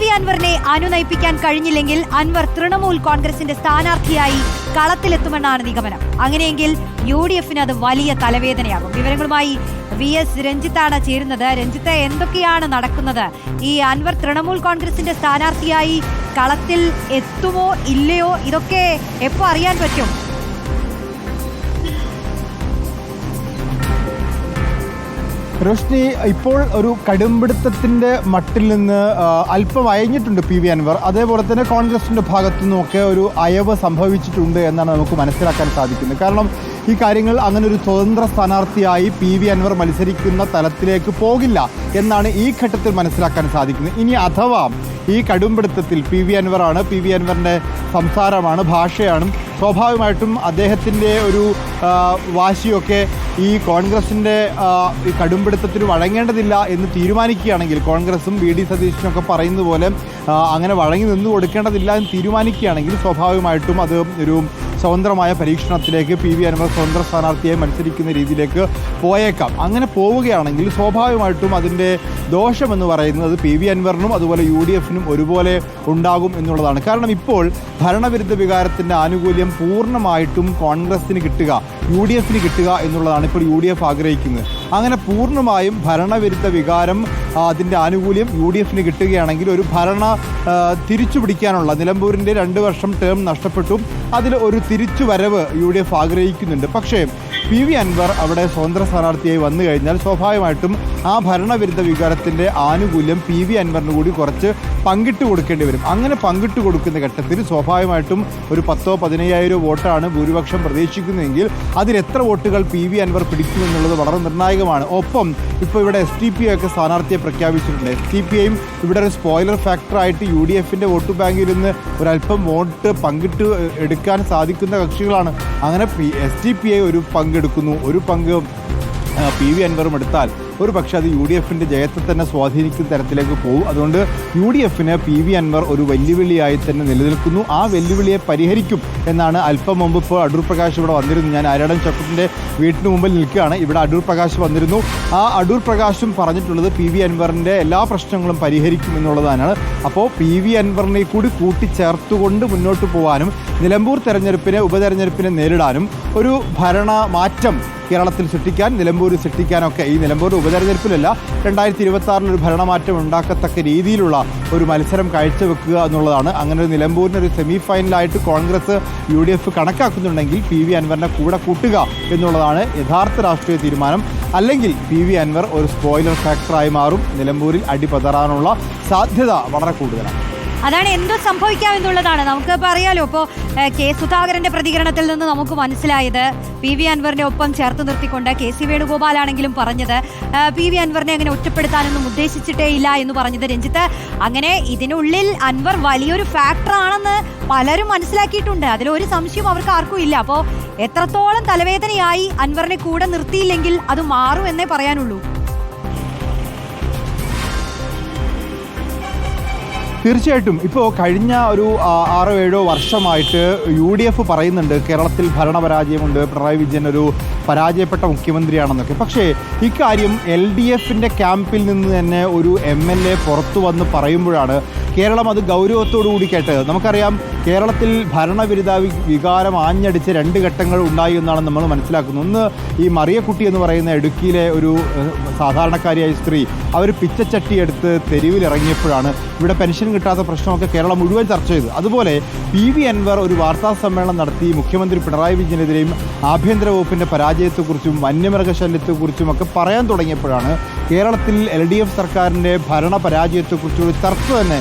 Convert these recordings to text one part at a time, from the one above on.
V അൻവറിനെ അനുനയിപ്പിക്കാൻ കഴിഞ്ഞില്ലെങ്കിൽ അൻവർ തൃണമൂൽ കോൺഗ്രസിന്റെ സ്ഥാനാർത്ഥിയായി കളത്തിലെത്തുമെന്നാണ് നിഗമനം. അങ്ങനെയെങ്കിൽ യു ഡി എഫിന് അത് വലിയ തലവേദനയാകും. വിവരങ്ങളുമായി വി എസ് രഞ്ജിത്താണ് ചേരുന്നത്. രഞ്ജിത്ത് എന്തൊക്കെയാണ് നടക്കുന്നത്? ഈ അൻവർ തൃണമൂൽ കോൺഗ്രസിന്റെ സ്ഥാനാർത്ഥിയായി കളത്തിൽ എത്തുമോ ഇല്ലയോ? ഇതൊക്കെ എപ്പോ അറിയാൻ പറ്റും? റോഷ്നി ഇപ്പോൾ ഒരു കടുംപിടുത്തത്തിന്റെ മട്ടിൽ നിന്ന് അല്പം അയഞ്ഞിട്ടുണ്ട് പി വി അൻവർ. അതേപോലെ തന്നെ കോൺഗ്രസിന്റെ ഭാഗത്തു നിന്നൊക്കെ ഒരു അയവ് സംഭവിച്ചിട്ടുണ്ട് എന്നാണ് നമുക്ക് മനസ്സിലാക്കാൻ സാധിക്കുന്നത്. കാരണം ഈ കാര്യങ്ങൾ അങ്ങനെ ഒരു സ്വതന്ത്ര സ്ഥാനാർത്ഥിയായി പി വി അൻവർ മത്സരിക്കുന്ന തലത്തിലേക്ക് പോകില്ല എന്നാണ് ഈ ഘട്ടത്തിൽ മനസ്സിലാക്കാൻ സാധിക്കുന്നത്. ഇനി അഥവാ ഈ കടുംപിടുത്തത്തിൽ പി വി അൻവറാണ് പി വി അൻവറിന്റെ സംസാരമാണ് ഭാഷയാണ് സ്വാഭാവികമായിട്ടും അദ്ദേഹത്തിന്റെ ഒരു വാശിയൊക്കെ ഈ കോൺഗ്രസിന്റെ ഈ കടുംപിടുത്തത്തിന് വഴങ്ങേണ്ടതില്ല എന്ന് തീരുമാനിക്കുകയാണെങ്കിൽ കോൺഗ്രസും ബി ഡി സതീശനൊക്കെ പറയുന്നത് പോലെ അങ്ങനെ വഴങ്ങി നിന്ന് കൊടുക്കേണ്ടതില്ല എന്ന് തീരുമാനിക്കുകയാണെങ്കിൽ സ്വാഭാവികമായിട്ടും അത് ഒരു സ്വതന്ത്രമായ പരീക്ഷണത്തിലേക്ക് പി വി അൻവർ സ്വതന്ത്ര സ്ഥാനാർത്ഥിയെ മത്സരിക്കുന്ന രീതിയിലേക്ക് പോയേക്കാം. അങ്ങനെ പോവുകയാണെങ്കിൽ സ്വാഭാവികമായിട്ടും അതിന്റെ ദോഷമെന്ന് പറയുന്നത് പി വി അൻവറിനും അതുപോലെ യു ഡി എഫിനും ഒരുപോലെ ഉണ്ടാകും എന്നുള്ളതാണ്. കാരണം ഇപ്പോൾ ഭരണവിരുദ്ധ വികാരത്തിന്റെ ആനുകൂല്യം പൂർണമായിട്ടും കോൺഗ്രസിന് കിട്ടുക യു ഡി എഫിന് കിട്ടുക എന്നുള്ളതാണ് ഇപ്പോൾ യു ഡി എഫ് ആഗ്രഹിക്കുന്നത്. അങ്ങനെ പൂർണമായും ഭരണവിരുദ്ധ വികാരം അതിന്റെ ആനുകൂല്യം യു ഡി എഫിന് കിട്ടുകയാണെങ്കിൽ ഒരു ഭരണ തിരിച്ചു പിടിക്കാനുള്ള നിലമ്പൂരിന്റെ രണ്ട് വർഷം ടേം നഷ്ടപ്പെട്ടു. അതിൽ ഒരു തിരിച്ചു വരവ് യു ഡി എഫ് ആഗ്രഹിക്കുന്നുണ്ട്. പക്ഷേ പി വി അൻവർ അവിടെ സ്വതന്ത്ര സ്ഥാനാർത്ഥിയായി വന്നു കഴിഞ്ഞാൽ സ്വാഭാവികമായിട്ടും ആ ഭരണവിരുദ്ധ വികാരത്തിന്റെ ആനുകൂല്യം പി വി അൻവറിന് കൂടി കുറച്ച് പങ്കിട്ട് കൊടുക്കേണ്ടി വരും. അങ്ങനെ പങ്കിട്ട് കൊടുക്കുന്ന ഘട്ടത്തിൽ സ്വാഭാവികമായിട്ടും ഒരു പത്തോ പതിനയ്യായിരോ വോട്ടാണ് ഭൂരിപക്ഷം പ്രതീക്ഷിക്കുന്നതെങ്കിൽ അതിൽ എത്ര വോട്ടുകൾ പി വി അൻവർ പിടിക്കുമെന്നുള്ളത് വളരെ നിർണായകമാണ് ഒപ്പം ഇപ്പോൾ ഇവിടെ എസ് ടി പി ഒക്കെ സ്ഥാനാർത്ഥിയെ പ്രഖ്യാപിച്ചിട്ടുണ്ട്. എസ് ടി പി ഐയും ഇവിടെ ഒരു സ്പോയിലർ ഫാക്ടറായിട്ട് യു ഡി എഫിന്റെ വോട്ട് ബാങ്കിൽ നിന്ന് ഒരല്പം വോട്ട് പങ്കിട്ട് എടുക്കാൻ സാധിക്കുന്ന കക്ഷികളാണ്. അങ്ങനെ എസ് ടി പി ഐ ഒരു പങ്കെടുക്കുന്നു. ഒരു പങ്ക് പി വി അൻവറും എടുത്താൽ ഒരു പക്ഷേ അത് യു ഡി എഫിന്റെ ജയത്തെ തന്നെ സ്വാധീനിക്കുന്ന തരത്തിലേക്ക് പോകും. അതുകൊണ്ട് യു ഡി എഫിന് പി വി അൻവർ ഒരു വെല്ലുവിളിയായി തന്നെ നിലനിൽക്കുന്നു. ആ വെല്ലുവിളിയെ പരിഹരിക്കും എന്നാണ് അല്പം മുമ്പ് ഇപ്പോൾ അടൂർ പ്രകാശ് ഇവിടെ വന്നിരുന്നു ഞാൻ ആരാടൻ ചക്കത്തിന്റെ വീട്ടിന് മുമ്പിൽ നിൽക്കുകയാണ്. ഇവിടെ അടൂർ പ്രകാശ് വന്നിരുന്നു. ആ അടൂർ പ്രകാശും പറഞ്ഞിട്ടുള്ളത് പി വി അൻവറിന്റെ എല്ലാ പ്രശ്നങ്ങളും പരിഹരിക്കും എന്നുള്ളതാണ്. അപ്പോൾ പി വി അൻവറിനെ കൂടി കൂട്ടിച്ചേർത്തുകൊണ്ട് മുന്നോട്ട് പോകാനും നിലമ്പൂർ തെരഞ്ഞെടുപ്പിനെ ഉപതെരഞ്ഞെടുപ്പിനെ നേരിടാനും ഒരു ഭരണ മാറ്റം കേരളത്തിൽ സൃഷ്ടിക്കാൻ നിലമ്പൂർ സൃഷ്ടിക്കാനൊക്കെ ഈ നിലമ്പൂർ ഉപതെരഞ്ഞെടുപ്പിലല്ല രണ്ടായിരത്തി ഇരുപത്തി ആറിന് ഒരു ഭരണമാറ്റം ഉണ്ടാക്കത്തക്ക രീതിയിലുള്ള ഒരു മത്സരം കാഴ്ചവെക്കുക എന്നുള്ളതാണ്. അങ്ങനെ ഒരു നിലമ്പൂരിന് ഒരു സെമി ഫൈനലായിട്ട് കോൺഗ്രസ് യു ഡി എഫ് കണക്കാക്കുന്നുണ്ടെങ്കിൽ പി വി അൻവറിനെ കൂടെ കൂട്ടുക എന്നുള്ളതാണ് യഥാർത്ഥ രാഷ്ട്രീയ തീരുമാനം. അല്ലെങ്കിൽ പി വി അൻവർ ഒരു സ്പോയിലർ ഫാക്ടറായി മാറും നിലമ്പൂരിൽ അടിപതറാനുള്ള സാധ്യത വളരെ കൂടുതലാണ്. അതാണ് എന്തോ സംഭവിക്കാം എന്നുള്ളതാണ്. നമുക്ക് പറയാലോ അറിയാലോ ഇപ്പോ കെ. സുധാകരന്റെ പ്രതികരണത്തിൽ നിന്ന് നമുക്ക് മനസ്സിലായത് പി. വി. അൻവറിനെ ഒപ്പം ചേർത്ത് നിർത്തിക്കൊണ്ട് കെ. സി. വേണുഗോപാലാണെങ്കിലും പറഞ്ഞത്. പി. വി. അൻവറിനെ അങ്ങനെ ഒറ്റപ്പെടുത്താനൊന്നും ഉദ്ദേശിച്ചിട്ടേ ഇല്ല എന്ന് പറഞ്ഞത് രഞ്ജിത്ത്. അങ്ങനെ ഇതിനുള്ളിൽ അൻവർ വലിയൊരു ഫാക്ടറാണെന്ന് പലരും മനസ്സിലാക്കിയിട്ടുണ്ട്. അതിലൊരു സംശയം അവർക്ക് ആർക്കും ഇല്ല. അപ്പോൾ എത്രത്തോളം തലവേദനയായി അൻവറിനെ കൂടെ നിർത്തിയില്ലെങ്കിൽ അത് മാറും എന്നേ പറയാനുള്ളൂ. തീർച്ചയായിട്ടും. ഇപ്പോൾ കഴിഞ്ഞ ഒരു ആറോ ഏഴോ വർഷമായിട്ട് യു ഡി എഫ് പറയുന്നുണ്ട് കേരളത്തിൽ ഭരണപരാജയമുണ്ട് പിണറായി വിജയൻ ഒരു പരാജയപ്പെട്ട മുഖ്യമന്ത്രിയാണെന്നൊക്കെ. പക്ഷേ ഇക്കാര്യം എൽ ഡി എഫിന്റെ ക്യാമ്പിൽ നിന്ന് തന്നെ ഒരു എം എൽ എ പുറത്തു വന്ന് പറയുമ്പോഴാണ് കേരളം അത് ഗൗരവത്തോടു കൂടി കേട്ടത് നമുക്കറിയാം കേരളത്തിൽ ഭരണവിരുദ്ധ വികാരം ആഞ്ഞടിച്ച് രണ്ട് ഘട്ടങ്ങൾ ഉണ്ടായി എന്നാണ് നമ്മൾ മനസ്സിലാക്കുന്നത്. ഒന്ന് ഈ മറിയക്കുട്ടി എന്ന് പറയുന്ന ഇടുക്കിയിലെ ഒരു സാധാരണക്കാരിയായ സ്ത്രീ അവർ പിച്ചച്ചട്ടി എടുത്ത് തെരുവിൽ ഇറങ്ങിയപ്പോഴാണ് ഇവിടെ പെൻഷൻ കിട്ടാത്ത പ്രശ്നമൊക്കെ കേരളം മുഴുവൻ ചർച്ച ചെയ്തു അതുപോലെ പി വി അൻവർ ഒരു വാർത്താ സമ്മേളനം നടത്തി മുഖ്യമന്ത്രി പിണറായി വിജയനെതിരെയും ആഭ്യന്തര വകുപ്പിന്റെ പരാജയത്തെക്കുറിച്ചും വന്യമൃഗശല്യത്തെക്കുറിച്ചും ഒക്കെ പറയാൻ തുടങ്ങിയപ്പോഴാണ് കേരളത്തിൽ എൽ ഡി എഫ് സർക്കാരിന്റെ ഭരണ പരാജയത്തെക്കുറിച്ചൊരു ചർച്ച തന്നെ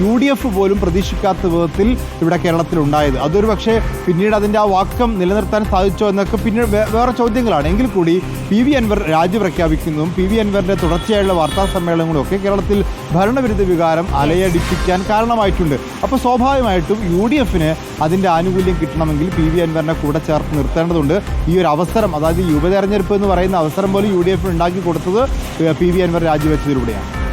യു ഡി എഫ് പോലും പ്രതീക്ഷിക്കാത്ത വിധത്തിൽ ഇവിടെ കേരളത്തിൽ ഉണ്ടായത് അതൊരു പക്ഷേ പിന്നീട് അതിന്റെ ആ വാക്കം നിലനിർത്താൻ സാധിച്ചോ എന്നൊക്കെ പിന്നീട് വേറെ ചോദ്യങ്ങളാണ്. എങ്കിൽ കൂടി പി വി അൻവർ രാജി പ്രഖ്യാപിക്കുന്നതും പി വി അൻവറിന്റെ തുടർച്ചയായുള്ള വാർത്താ സമ്മേളനങ്ങളും ഒക്കെ കേരളത്തിൽ ഭരണവിരുദ്ധ വികാരം അലയടിപ്പിക്കാൻ കാരണമായിട്ടുണ്ട്. അപ്പോൾ സ്വാഭാവികമായിട്ടും യു ഡി എഫിന് അതിന്റെ ആനുകൂല്യം കിട്ടണമെങ്കിൽ പി വി അൻവറിനെ കൂടെ ചേർത്ത് നിർത്തേണ്ടതുണ്ട്. ഈ ഒരു അവസരം അതായത് ഈ ഉപതെരഞ്ഞെടുപ്പ് എന്ന് പറയുന്ന അവസരം പോലും യു ഡി എഫ് ഉണ്ടാക്കി കൊടുത്തത് പി വി അൻവർ രാജിവെച്ചതിലൂടെയാണ്.